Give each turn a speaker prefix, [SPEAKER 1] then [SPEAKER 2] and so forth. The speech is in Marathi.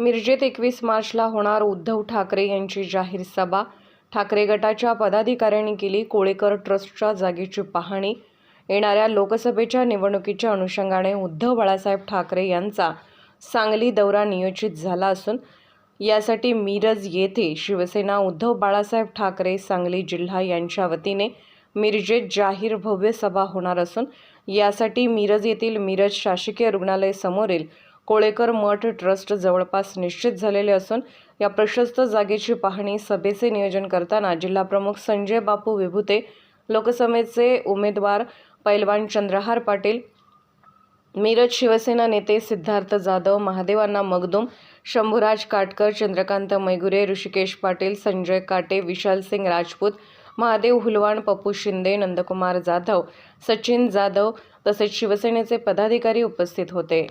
[SPEAKER 1] मिरजेत एकवीस मार्चला होणार उद्धव ठाकरे यांची जाहीर सभा. ठाकरे गटाच्या पदाधिकाऱ्यांनी केली कोळेकर ट्रस्टच्या जागेची पाहणी. येणाऱ्या लोकसभेच्या निवडणुकीच्या अनुषंगाने उद्धव बाळासाहेब ठाकरे यांचा सांगली दौरा नियोजित झाला असून यासाठी मिरज येथे शिवसेना उद्धव बाळासाहेब ठाकरे सांगली जिल्हा यांच्या वतीने मिरजेत जाहीर भव्य सभा होणार असून यासाठी मिरज येथील मिरज शासकीय रुग्णालय समोरील कोळेकर मठ ट्रस्ट जवळपास निश्चित झालेले असून या प्रशस्त जागेची पाहणी सभेचे नियोजन करताना जिल्हाप्रमुख संजय बापू विभूते लोकसभेचे उमेदवार पैलवान चंद्रहार पाटील मिरज शिवसेना नेते सिद्धार्थ जाधव महादेवांना मगदुम शंभूराज काटकर चंद्रकांत मैगुरे ऋषिकेश पाटील संजय काटे विशाल सिंग राजपूत महादेव हुलवाण पप्पू शिंदे नंदकुमार जाधव सचिन जाधव तसेच शिवसेनेचे पदाधिकारी उपस्थित होते.